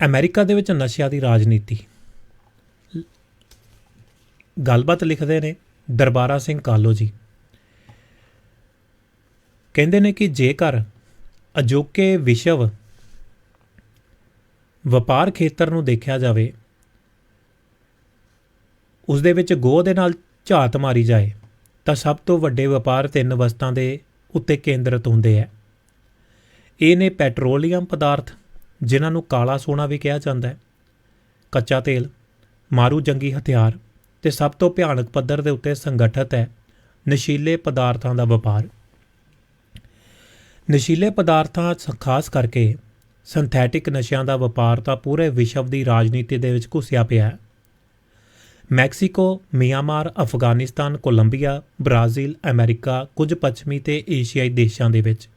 America ਦੇ ਵਿੱਚ ਨਸ਼ਿਆਂ ਦੀ ਰਾਜਨੀਤੀ। ਗੱਲਬਾਤ ਲਿਖਦੇ ਨੇ ਦਰਬਾਰਾ ਸਿੰਘ ਕਾਲੋ ਜੀ। ਕਹਿੰਦੇ ਨੇ ਕਿ ਜੇਕਰ ਅਜੋਕੇ ਵਿਸ਼ਵ ਵਪਾਰ ਖੇਤਰ ਨੂੰ ਦੇਖਿਆ ਜਾਵੇ ਉਸ ਦੇ ਵਿੱਚ ਗੋਹ ਦੇ ਨਾਲ ਝਾਤ ਮਾਰੀ ਜਾਏ, ਤਾਂ ਸਭ ਤੋਂ ਵੱਡੇ ਵਪਾਰ ਤਿੰਨ ਵਸਤਾਂ ਦੇ ਉੱਤੇ ਕੇਂਦਰਿਤ ਹੁੰਦੇ ਹੈ ਇਹ ਨੇ ਪੈਟਰੋਲੀਅਮ ਪਦਾਰਥ ਜਿਨ੍ਹਾਂ ਨੂੰ ਕਾਲਾ ਸੋਨਾ ਵੀ ਕਿਹਾ ਜਾਂਦਾ ਹੈ। ਕੱਚਾ ਤੇਲ, ਮਾਰੂ ਜੰਗੀ ਹਥਿਆਰ ਤੇ ਸਭ ਤੋਂ ਭਿਆਨਕ ਪੱਧਰ ਦੇ ਉੱਤੇ ਸੰਗਠਿਤ ਹੈ ਨਸ਼ੀਲੇ ਪਦਾਰਥਾਂ ਦਾ ਵਪਾਰ। ਨਸ਼ੀਲੇ ਪਦਾਰਥਾਂ ਸ- ਖਾਸ ਕਰਕੇ ਸਿੰਥੈਟਿਕ ਨਸ਼ਿਆਂ ਦਾ ਵਪਾਰ ਤਾਂ ਪੂਰੇ ਵਿਸ਼ਵ ਦੀ ਰਾਜਨੀਤੀ ਦੇ ਵਿੱਚ ਘੁਸਿਆ ਪਿਆ ਹੈ। Mexico, Myanmar, Afghanistan, Colombia, Brazil, America, ਕੁਝ ਪੱਛਮੀ ਤੇ ਏਸ਼ੀਆਈ ਦੇਸ਼ਾਂ ਦੇ ਵਿੱਚ,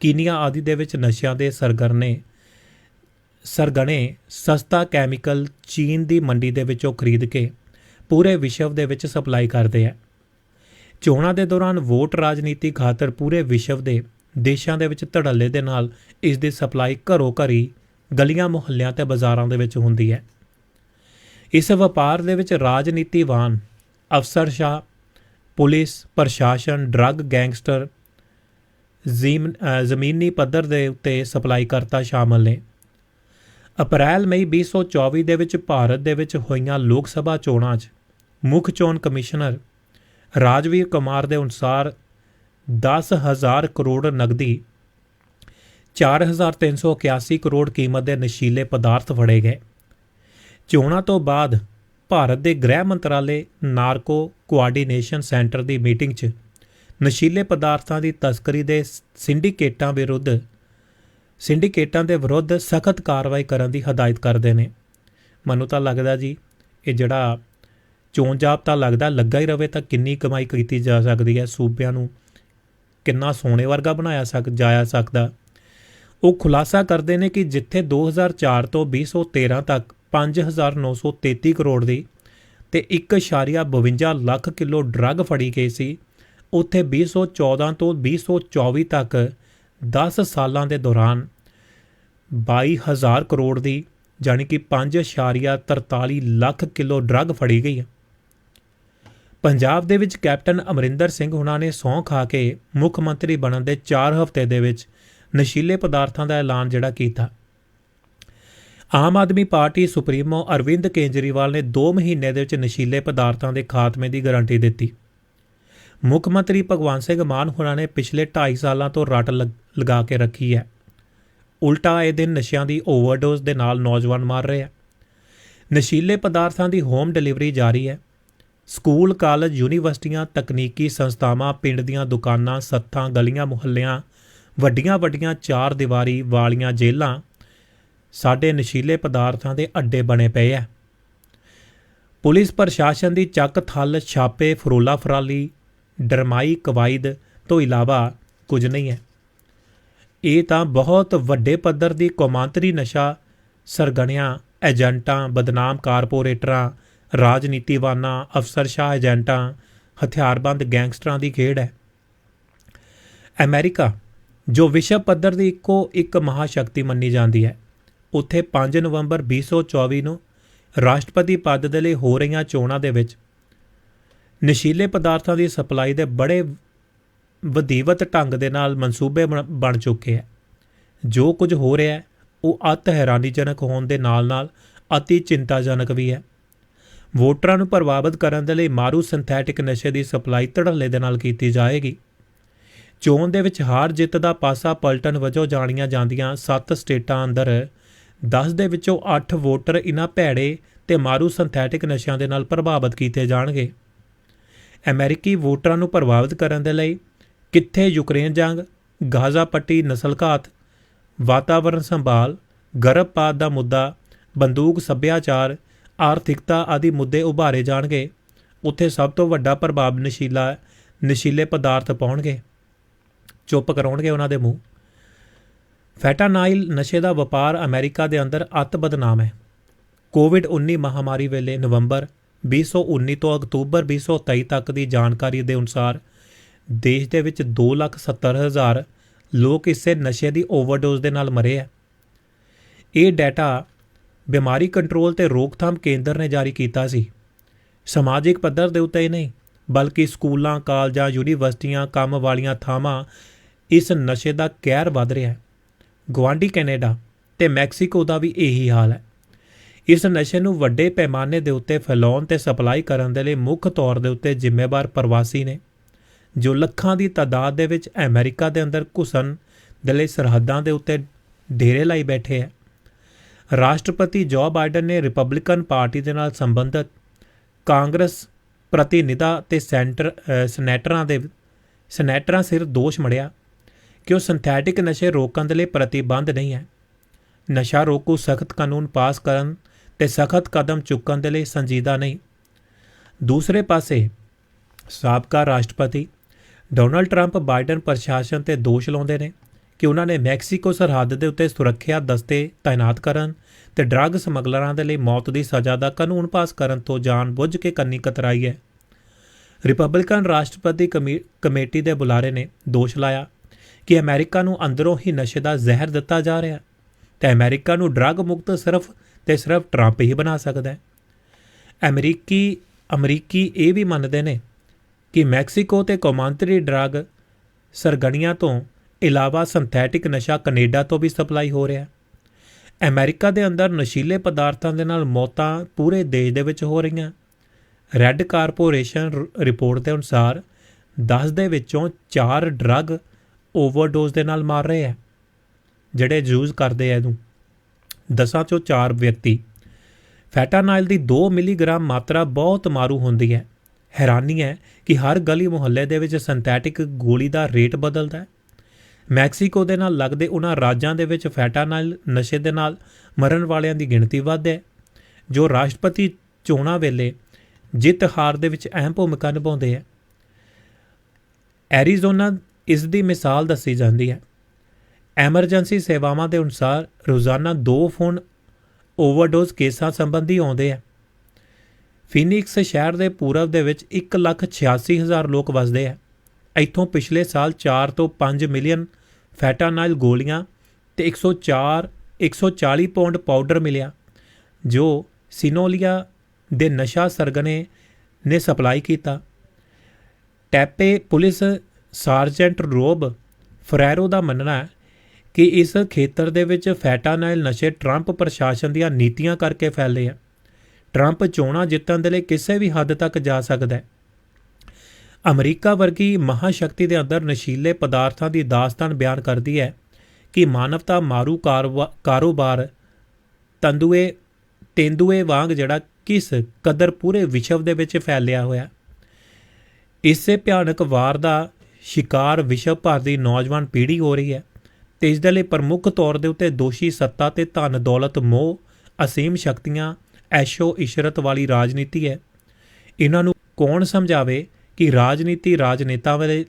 ਕੀਨੀਆ ਆਦਿ ਦੇ ਵਿੱਚ ਨਸ਼ਿਆਂ ਦੇ ਸਰਗਰਨੇ ਸਰਗਣੇ ਸਸਤਾ ਕੈਮੀਕਲ ਚੀਨ ਦੀ ਮੰਡੀ ਦੇ ਵਿੱਚੋਂ ਖਰੀਦ ਕੇ ਪੂਰੇ ਵਿਸ਼ਵ ਦੇ ਵਿੱਚ ਸਪਲਾਈ ਕਰਦੇ ਆ। ਚੋਣਾਂ ਦੇ ਦੌਰਾਨ ਵੋਟ ਰਾਜਨੀਤੀ ਖਾਤਰ ਪੂਰੇ ਵਿਸ਼ਵ ਦੇ ਦੇਸ਼ਾਂ ਦੇ ਵਿੱਚ ਧੜੱਲੇ ਦੇ ਨਾਲ ਇਸ ਦੀ ਸਪਲਾਈ ਘਰੋ ਘਰੀ ਗਲੀਆਂ ਮੁਹੱਲਿਆਂ ਤੇ ਬਾਜ਼ਾਰਾਂ ਦੇ ਵਿੱਚ ਹੁੰਦੀ ਹੈ। ਇਸ ਵਪਾਰ ਦੇ ਵਿੱਚ ਰਾਜਨੀਤੀਵਾਨ ਅਫਸਰਸ਼ਾ ਪੁਲਿਸ ਪ੍ਰਸ਼ਾਸਨ, ਡਰੱਗ ਗੈਂਗਸਟਰ ਜ਼ਮੀਨ- ਜ਼ਮੀਨੀ ਪੱਧਰ ਦੇ ਉੱਤੇ ਸਪਲਾਈ ਕਰਤਾ ਸ਼ਾਮਲ ਨੇ। ਅਪ੍ਰੈਲ, ਮਈ 2024 ਦੇ ਵਿੱਚ ਭਾਰਤ ਦੇ ਵਿੱਚ ਹੋਈਆਂ ਲੋਕ ਸਭਾ ਚੋਣਾਂ 'ਚ ਮੁੱਖ ਚੋਣ ਕਮਿਸ਼ਨਰ ਰਾਜਵੀਰ ਕੁਮਾਰ ਦੇ ਅਨੁਸਾਰ 10000 ਕਰੋੜ ਨਗਦੀ 4381 ਕਰੋੜ ਕੀਮਤ ਦੇ ਨਸ਼ੀਲੇ ਪਦਾਰਥ ਫੜੇ ਗਏ। ਚੋਣਾਂ ਤੋਂ ਬਾਅਦ ਭਾਰਤ ਦੇ ਗ੍ਰਹਿ ਮੰਤਰਾਲੇ ਨਾਰਕੋ ਕੋਆਰਡੀਨੇਸ਼ਨ ਸੈਂਟਰ ਦੀ ਮੀਟਿੰਗ 'ਚ ਨਸ਼ੀਲੇ ਪਦਾਰਥਾਂ ਦੀ ਤਸਕਰੀ ਦੇ ਸਿੰਡੀਕੇਟਾਂ ਵਿਰੁੱਧ ਸਿੰਡੀਕੇਟਾਂ ਦੇ ਵਿਰੁੱਧ ਸਖਤ ਕਾਰਵਾਈ ਕਰਨ ਦੀ ਹਦਾਇਤ ਕਰਦੇ ਨੇ। ਮੈਨੂੰ ਤਾਂ ਲੱਗਦਾ ਜੀ, ਇਹ ਜਿਹੜਾ ਚੋਣ ਜਾਬਤਾ ਲੱਗਦਾ, ਲੱਗਾ ਹੀ ਰਵੇ ਤਾਂ ਕਿੰਨੀ ਕਮਾਈ ਕੀਤੀ ਜਾ ਸਕਦੀ ਹੈ, ਸੂਬਿਆਂ ਨੂੰ ਕਿੰਨਾ ਸੋਨੇ ਵਰਗਾ ਬਣਾਇਆ ਸਕ, ਜਾਇਆ ਸਕਦਾ। ਉਹ ਖੁਲਾਸਾ ਕਰਦੇ ਨੇ ਕਿ ਜਿੱਥੇ 2004 ਤੋਂ 2013 ਤੱਕ 5933 ਕਰੋੜ ਦੀ ਤੇ 1.52 ਲੱਖ ਕਿਲੋ ਡਰੱਗ ਫੜੀ ਗਈ ਸੀ, ਉੱਥੇ 2014 ਤੋਂ 2024 ਤੱਕ 10 ਸਾਲਾਂ ਦੇ ਦੌਰਾਨ 22000 ਕਰੋੜ ਦੀ ਜਾਨੀ ਕਿ 5.43 ਲੱਖ ਕਿਲੋ ਡਰੱਗ ਫੜੀ ਗਈ ਹੈ। ਪੰਜਾਬ ਦੇ ਵਿੱਚ ਕੈਪਟਨ ਅਮਰਿੰਦਰ ਸਿੰਘ ਹੁਣਾਂ ਨੇ ਸਹੁੰ ਖਾ ਕੇ ਮੁੱਖ ਮੰਤਰੀ ਬਣਨ ਦੇ 4 ਹਫ਼ਤੇ ਦੇ ਵਿੱਚ ਨਸ਼ੀਲੇ ਪਦਾਰਥਾਂ ਦਾ ਐਲਾਨ ਜਿਹੜਾ ਕੀਤਾ। ਆਮ ਆਦਮੀ ਪਾਰਟੀ ਸੁਪਰੀਮੋ ਅਰਵਿੰਦ ਕੇਜਰੀਵਾਲ ਨੇ 2 ਮਹੀਨੇ ਦੇ ਵਿੱਚ ਨਸ਼ੀਲੇ ਪਦਾਰਥਾਂ ਦੇ ਖਾਤਮੇ ਦੀ ਗਾਰੰਟੀ ਦਿੱਤੀ। ਮੁੱਖ ਮੰਤਰੀ ਭਗਵੰਤ ਸਿੰਘ ਮਾਨ ਹੁਣਾਂ ਨੇ ਪਿਛਲੇ 2.5 ਸਾਲਾਂ ਤੋਂ ਰੱਟ ਲਗ- ਲਗਾ ਕੇ ਰੱਖੀ ਹੈ। ਉਲਟਾ ਇਹ ਦਿਨ ਨਸ਼ਿਆਂ ਦੀ ਓਵਰਡੋਜ਼ ਦੇ ਨਾਲ ਨੌਜਵਾਨ ਮਾਰ ਰਹੇ ਆ। ਨਸ਼ੀਲੇ ਪਦਾਰਥਾਂ ਦੀ ਹੋਮ ਡਿਲੀਵਰੀ ਜਾਰੀ ਹੈ। ਸਕੂਲ, ਕਾਲਜ, ਯੂਨੀਵਰਸਿਟੀਆਂ, ਤਕਨੀਕੀ ਸੰਸਥਾਵਾਂ, ਪਿੰਡ ਦੀਆਂ ਦੁਕਾਨਾਂ, ਸੱਥਾਂ, ਗਲੀਆਂ, ਮੁਹੱਲਿਆਂ, ਵੱਡੀਆਂ ਵੱਡੀਆਂ ਚਾਰ ਦੀਵਾਰੀ ਵਾਲੀਆਂ ਜੇਲ੍ਹਾਂ ਸਾਡੇ ਨਸ਼ੀਲੇ ਪਦਾਰਥਾਂ ਦੇ ਅੱਡੇ ਬਣੇ ਪਏ ਆ। ਪੁਲਿਸ ਪ੍ਰਸ਼ਾਸਨ ਦੀ ਚੱਕ ਥੱਲ, ਛਾਪੇ, ਫਰੋਲਾ ਫਰਾਲੀ, ਡਰਮਾਈ, ਕਵਾਇਦ ਤੋਂ ਇਲਾਵਾ ਕੁਝ ਨਹੀਂ ਹੈ। ਇਹ ਤਾਂ ਬਹੁਤ ਵੱਡੇ ਪੱਧਰ ਦੀ ਕੌਮਾਂਤਰੀ ਨਸ਼ਾ ਸਰਗਣਿਆਂ, ਏਜੰਟਾਂ, ਬਦਨਾਮ ਕਾਰਪੋਰੇਟਰਾਂ, ਰਾਜਨੀਤੀਵਾਨਾਂ, ਅਫਸਰਸ਼ਾਹ ਏਜੰਟਾਂ, ਹਥਿਆਰਬੰਦ ਗੈਂਗਸਟਰਾਂ ਦੀ ਖੇਡ ਹੈ। ਅਮਰੀਕਾ, ਜੋ ਵਿਸ਼ਵ ਪੱਧਰ ਦੀ ਇੱਕੋ ਇੱਕ ਮਹਾਸ਼ਕਤੀ ਮੰਨੀ ਜਾਂਦੀ ਹੈ, ਉੱਥੇ 5 ਨਵੰਬਰ 2024 ਨੂੰ ਰਾਸ਼ਟਰਪਤੀ ਪਦ ਦੇ ਲਈ ਹੋ ਰਹੀਆਂ ਚੋਣਾਂ ਦੇ ਵਿੱਚ ਨਸ਼ੀਲੇ ਪਦਾਰਥਾਂ ਦੀ ਸਪਲਾਈ ਦੇ ਬੜੇ ਵਧੀਵਤ ਢੰਗ ਦੇ ਨਾਲ ਮਨਸੂਬੇ ਬਣ- ਬਣ ਚੁੱਕੇ ਹੈ। ਜੋ ਕੁਝ ਹੋ ਰਿਹਾ ਹੈ, ਉਹ ਅਤ ਹੈਰਾਨੀਜਨਕ ਹੋਣ ਦੇ ਨਾਲ-ਨਾਲ ਅਤੀ ਚਿੰਤਾਜਨਕ ਵੀ ਹੈ। ਵੋਟਰਾਂ ਨੂੰ ਪ੍ਰਭਾਵਿਤ ਕਰਨ ਦੇ ਲਈ ਮਾਰੂ ਸਿੰਥੈਟਿਕ ਨਸ਼ੇ ਦੀ ਸਪਲਾਈ ਧੜੱਲੇ ਦੇ ਨਾਲ ਕੀਤੀ ਜਾਏਗੀ। ਚੋਣ ਦੇ ਵਿੱਚ ਹਾਰ ਜਿੱਤ ਦਾ ਪਾਸਾ ਪਲਟਣ ਵਜੋਂ ਜਾਣੀਆਂ ਜਾਂਦੀਆਂ 7 ਸਟੇਟਾਂ ਅੰਦਰ 10 ਦੇ ਵਿੱਚੋਂ 8 ਵੋਟਰ ਇਨ੍ਹਾਂ ਭੈੜੇ ਤੇ ਮਾਰੂ ਸਿੰਥੈਟਿਕ ਨਸ਼ਿਆਂ ਦੇ ਨਾਲ ਪ੍ਰਭਾਵਿਤ ਕੀਤੇ ਜਾਣਗੇ। ਅਮਰੀਕੀ ਵੋਟਰਾਂ ਨੂੰ ਪ੍ਰਭਾਵਿਤ ਕਰਨ ਦੇ ਲਈ ਕਿੱਥੇ ਯੂਕਰੇਨ ਜੰਗ, ਗਾਜ਼ਾ ਪੱਟੀ ਨਸਲਘਾਤ ਵਾਤਾਵਰਣ ਸੰਭਾਲ, ਗਰਭਪਾਤ ਦਾ ਮੁੱਦਾ, ਬੰਦੂਕ ਸੱਭਿਆਚਾਰ, ਆਰਥਿਕਤਾ ਆਦਿ ਮੁੱਦੇ ਉਭਾਰੇ ਜਾਣਗੇ। ਉੱਥੇ ਸਭ ਤੋਂ ਵੱਡਾ ਪ੍ਰਭਾਵ ਨਸ਼ੀਲਾ ਨਸ਼ੀਲੇ ਪਦਾਰਥ ਪਾਉਣਗੇ। ਚੁੱਪ ਕਰਾਉਣਗੇ ਉਹਨਾਂ ਦੇ ਮੂੰਹ। ਫੈਟਾਨਾਈਲ ਨਸ਼ੇ ਦਾ ਵਪਾਰ ਅਮਰੀਕਾ ਦੇ ਅੰਦਰ ਅਤ ਬਦਨਾਮ ਹੈ। ਕੋਵਿਡ-19 ਮਹਾਮਾਰੀ ਵੇਲੇ ਨਵੰਬਰ 2019 ਤੋਂ ਅਕਤੂਬਰ 2023 ਤੱਕ ਦੀ ਜਾਣਕਾਰੀ ਦੇ ਅਨੁਸਾਰ ਦੇਸ਼ ਦੇ ਵਿੱਚ 2,70,000 ਲੋਕ ਇਸੇ ਨਸ਼ੇ ਦੀ ਓਵਰਡੋਜ਼ ਦੇ ਨਾਲ ਮਰੇ ਹੈ ਇਹ ਡਾਟਾ ਬਿਮਾਰੀ ਕੰਟਰੋਲ ਤੇ ਰੋਕਥਾਮ ਕੇਂਦਰ ਨੇ ਜਾਰੀ ਕੀਤਾ ਸੀ। ਸਮਾਜਿਕ ਪੱਧਰ ਦੇ ਉੱਤੇ ਹੀ ਨਹੀਂ ਬਲਕਿ ਸਕੂਲਾਂ ਕਾਲਜਾਂ ਯੂਨੀਵਰਸਿਟੀਆਂ ਕੰਮ ਵਾਲੀਆਂ ਥਾਵਾਂ ਇਸ ਨਸ਼ੇ ਦਾ ਕਹਿਰ ਵੱਧ ਰਿਹਾ ਹੈ। ਗਵਾਂਡੀ ਕੈਨੇਡਾ ਤੇ ਮੈਕਸੀਕੋ ਦਾ ਵੀ ਇਹੀ ਹਾਲ ਹੈ। ਇਸ ਨਸ਼ੇ ਨੂੰ ਵੱਡੇ ਪੈਮਾਨੇ ਦੇ ਉੱਤੇ ਫੈਲਾਉਣ ਤੇ ਸਪਲਾਈ ਕਰਨ ਦੇ ਲਈ ਮੁੱਖ ਤੌਰ ਦੇ ਉੱਤੇ ਜ਼ਿੰਮੇਵਾਰ ਪ੍ਰਵਾਸੀ ਨੇ। ਜੋ ਲੱਖਾਂ ਦੀ ਤਾਦਾਦ ਦੇ ਵਿੱਚ ਅਮਰੀਕਾ ਦੇ ਅੰਦਰ ਘੁਸਣ ਦੇ ਲਈ ਸਰਹੱਦਾਂ ਦੇ ਉੱਤੇ ਡੇਰੇ ਲਾਈ ਬੈਠੇ ਹੈ। ਰਾਸ਼ਟਰਪਤੀ ਜੋ ਬਾਈਡਨ ਨੇ ਰਿਪਬਲਿਕਨ ਪਾਰਟੀ ਦੇ ਨਾਲ ਸੰਬੰਧਿਤ ਕਾਂਗਰਸ ਪ੍ਰਤੀਨਿਧਾ ਤੇ ਸੈਂਟਰ ਅ, ਸੈਨੇਟਰਾਂ ਦੇ ਸੈਨੇਟਰਾਂ ਸਿਰ ਦੋਸ਼ ਮੜਿਆ ਕਿ ਉਹ ਸਿੰਥੈਟਿਕ ਨਸ਼ੇ ਰੋਕਣ ਦੇ ਲਈ ਪ੍ਰਤੀਬੰਧ ਨਹੀਂ ਹੈ। ਨਸ਼ਾ ਰੋਕੂ ਸਖਤ ਕਾਨੂੰਨ ਪਾਸ ਕਰਨ ਤੇ ਸਖਤ ਕਦਮ ਚੁੱਕਣ ਦੇ ਲਈ ਸੰਜੀਦਾ ਨਹੀਂ। ਦੂਸਰੇ ਪਾਸੇ ਸਾਬਕਾ ਰਾਸ਼ਟਰਪਤੀ ਡੋਨਲਡ ਟਰੰਪ ਬਾਈਡਨ ਪ੍ਰਸ਼ਾਸਨ ਤੇ ਦੋਸ਼ ਲਾਉਂਦੇ ਨੇ ਕਿ ਉਹਨਾਂ ਨੇ ਮੈਕਸੀਕੋ ਸਰਹੱਦ ਦੇ ਉੱਤੇ ਸੁਰੱਖਿਆ ਦਸਤੇ ਤਾਇਨਾਤ ਕਰਨ ਤੇ ਡਰੱਗ ਸਮਗਲਰਾਂ ਦੇ ਲਈ ਮੌਤ ਦੀ ਸਜ਼ਾ ਦਾ ਕਾਨੂੰਨ ਪਾਸ ਕਰਨ ਤੋਂ ਜਾਣਬੁੱਝ ਕੇ ਕੰਨੀ ਕਤਰਾਈ ਹੈ। ਰਿਪਬਲਿਕਨ ਰਾਸ਼ਟਰਪਤੀ ਕਮੇ- ਕਮੇਟੀ ਦੇ ਬੁਲਾਰੇ ਨੇ ਦੋਸ਼ ਲਾਇਆ ਕਿ ਅਮਰੀਕਾ ਨੂੰ ਅੰਦਰੋਂ ਹੀ ਨਸ਼ੇ ਦਾ ਜ਼ਹਿਰ ਦਿੱਤਾ ਜਾ ਰਿਹਾ ਤੇ ਅਮਰੀਕਾ ਨੂੰ ਡਰੱਗ ਮੁਕਤ ਸਿਰਫ ਤੇ ਸਿਰਫ ਟਰੰਪ ਹੀ ਬਣਾ ਸਕਦਾ ਹੈ। ਅਮਰੀਕੀ ਅਮਰੀਕੀ ਇਹ ਵੀ ਮੰਨਦੇ ਨੇ ਕਿ ਮੈਕਸੀਕੋ ਤੇ ਕੌਮਾਂਤਰੀ ਡਰੱਗ ਸਰਗਣੀਆਂ ਤੋਂ ਇਲਾਵਾ ਸਿੰਥੈਟਿਕ ਨਸ਼ਾ ਕੈਨੇਡਾ ਤੋਂ ਵੀ ਸਪਲਾਈ ਹੋ ਰਿਹਾ ਹੈ। ਅਮਰੀਕਾ ਦੇ ਅੰਦਰ ਨਸ਼ੀਲੇ ਪਦਾਰਥਾਂ ਦੇ ਨਾਲ ਮੌਤਾਂ ਪੂਰੇ ਦੇਸ਼ ਦੇ ਵਿੱਚ ਹੋ ਰਹੀਆਂ। ਰੈੱਡ ਕਾਰਪੋਰੇਸ਼ਨ ਰਿਪੋਰਟ ਦੇ ਅਨੁਸਾਰ 10 ਦੇ ਵਿੱਚੋਂ 4 ਡਰੱਗ ਓਵਰਡੋਜ਼ ਦੇ ਨਾਲ ਮਾਰ ਰਹੇ ਆ ਜਿਹੜੇ ਯੂਜ਼ ਕਰਦੇ ਆ ਇਹਨੂੰ। 10 ਚੋਂ 4 ਵਿਅਕਤੀ ਫੈਟਾਨਾਈਲ ਦੀ 2 ਮਿਲੀਗ੍ਰਾਮ ਮਾਤਰਾ ਬਹੁਤ ਮਾਰੂ ਹੁੰਦੀ ਹੈ। ਹੈਰਾਨੀ ਹੈ ਕਿ ਹਰ ਗਲੀ ਮੁਹੱਲੇ ਦੇ ਵਿੱਚ ਸਿੰਥੈਟਿਕ ਗੋਲੀ ਦਾ ਰੇਟ ਬਦਲਦਾ ਹੈ। ਮੈਕਸੀਕੋ ਦੇ ਨਾਲ ਲੱਗਦੇ ਉਹਨਾਂ ਰਾਜਾਂ ਦੇ ਵਿੱਚ ਫੈਟਾਨਾਈਲ ਨਸ਼ੇ ਦੇ ਨਾਲ ਮਰਨ ਵਾਲਿਆਂ ਦੀ ਗਿਣਤੀ ਵੱਧ ਹੈ, ਜੋ ਰਾਸ਼ਟਰਪਤੀ ਚੋਣਾਂ ਵੇਲੇ ਜਿੱਤ ਹਾਰ ਦੇ ਵਿੱਚ ਅਹਿਮ ਭੂਮਿਕਾ ਨਿਭਾਉਂਦੇ ਹੈ। ਐਰੀਜ਼ੋਨਾ ਇਸ ਦੀ ਮਿਸਾਲ ਦੱਸੀ ਜਾਂਦੀ ਹੈ। ਐਮਰਜੈਂਸੀ ਸੇਵਾਵਾਂ ਦੇ ਅਨੁਸਾਰ ਰੋਜ਼ਾਨਾ 2 ਫੋਨ ਓਵਰਡੋਜ਼ ਕੇਸਾਂ ਸੰਬੰਧੀ ਆਉਂਦੇ ਆ ਫੀਨਿਕਸ ਸ਼ਹਿਰ ਦੇ ਪੂਰਬ ਦੇ ਵਿੱਚ 186000 ਲੋਕ ਵੱਸਦੇ ਆ। ਇੱਥੋਂ ਪਿਛਲੇ ਸਾਲ 4 ਤੋਂ 5 ਮਿਲੀਅਨ ਫੈਟਾਨਾਈਲ ਗੋਲੀਆਂ ਤੇ 104 140 ਪਾਉਂਡ ਪਾਊਡਰ ਮਿਲਿਆ, ਜੋ ਸਿਨੋਲੀਆ ਦੇ ਨਸ਼ਾ ਸਰਗਨੇ ਨੇ ਸਪਲਾਈ ਕੀਤਾ। ਟੈਪੇ ਪੁਲਿਸ ਸਾਰਜੈਂਟ ਰੋਬ ਫਰੈਰੋ ਦਾ ਮੰਨਣਾ ਹੈ ਕਿ ਇਸ ਖੇਤਰ ਦੇ ਵਿੱਚ ਫੈਟਾਨਾਈਲ ਨਸ਼ੇ ਟਰੰਪ ਪ੍ਰਸ਼ਾਸਨ ਦੀਆਂ ਨੀਤੀਆਂ ਕਰਕੇ ਫੈਲੇ ਆ। ਟਰੰਪ ਚੋਣਾਂ ਜਿੱਤਣ ਦੇ ਲਈ ਕਿਸੇ ਵੀ ਹੱਦ ਤੱਕ ਜਾ ਸਕਦਾ ਹੈ। ਅਮਰੀਕਾ ਵਰਗੀ ਮਹਾਸ਼ਕਤੀ ਦੇ ਅੰਦਰ ਨਸ਼ੀਲੇ ਪਦਾਰਥਾਂ ਦੀ ਦਾਸਤਾਨ ਬਿਆਨ ਕਰਦੀ ਹੈ ਕਿ ਮਾਨਵਤਾ ਮਾਰੂ ਕਾਰਵਾ- ਕਾਰੋਬਾਰ ਤੰਦੂਏ, ਤੇਂਦੂਏ ਵਾਂਗ ਜਿਹੜਾ ਕਿਸ ਕਦਰ ਪੂਰੇ ਵਿਸ਼ਵ ਦੇ ਵਿੱਚ ਫੈਲਿਆ ਹੋਇਆ। ਇਸੇ ਭਿਆਨਕ ਵਾਰ ਦਾ ਸ਼ਿਕਾਰ ਵਿਸ਼ਵ ਭਰ ਦੀ ਨੌਜਵਾਨ ਪੀੜ੍ਹੀ ਹੋ ਰਹੀ ਹੈ ਤੇ ਇਸ ਦੇ ਲਈ ਪ੍ਰਮੁੱਖ ਤੌਰ ਦੇ ਉੱਤੇ ਦੋਸ਼ੀ ਸੱਤਾ ਤੇ ਧਨ ਦੌਲਤ ਮੋਹ, ਅਸੀਮ ਸ਼ਕਤੀਆਂ ਐਸ਼ੋ ਇਸ਼ਰਤ ਵਾਲੀ ਰਾਜਨੀਤੀ ਹੈ। ਇਹਨਾਂ ਨੂੰ ਕੌਣ ਸਮਝਾਵੇ ਕਿ ਰਾਜਨੀਤੀ ਰਾਜਨੇਤਾਵਾਂ ਦੇ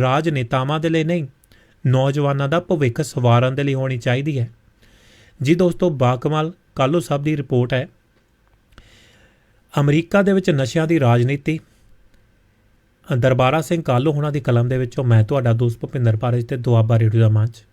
ਰਾਜਨੇਤਾਵਾਂ ਦੇ ਲਈ ਨਹੀਂ, ਨੌਜਵਾਨਾਂ ਦਾ ਭਵਿੱਖ ਸਵਾਰਨ ਦੇ ਲਈ ਹੋਣੀ ਚਾਹੀਦੀ ਹੈ। ਜੀ ਦੋਸਤੋ, ਬਾਕਮਾਲ ਕਾਲੋ ਸਾਹਿਬ ਦੀ ਰਿਪੋਰਟ ਹੈ। ਅਮਰੀਕਾ ਦੇ ਵਿੱਚ ਨਸ਼ਿਆਂ ਦੀ ਰਾਜਨੀਤੀ। ਦਰਬਾਰਾ ਸਿੰਘ ਕਾਲੋ ਹੋਣਾ ਦੀ ਕਲਮ ਦੇ ਵਿੱਚੋਂ ਮੈਂ, ਤੁਹਾਡਾ ਦੋਸਤ ਭੁਪਿੰਦਰ ਪਾਰਜ ਤੇ ਦੁਆਬਾ ਰੇਡੀਓ ਦਾ ਮੰਚ।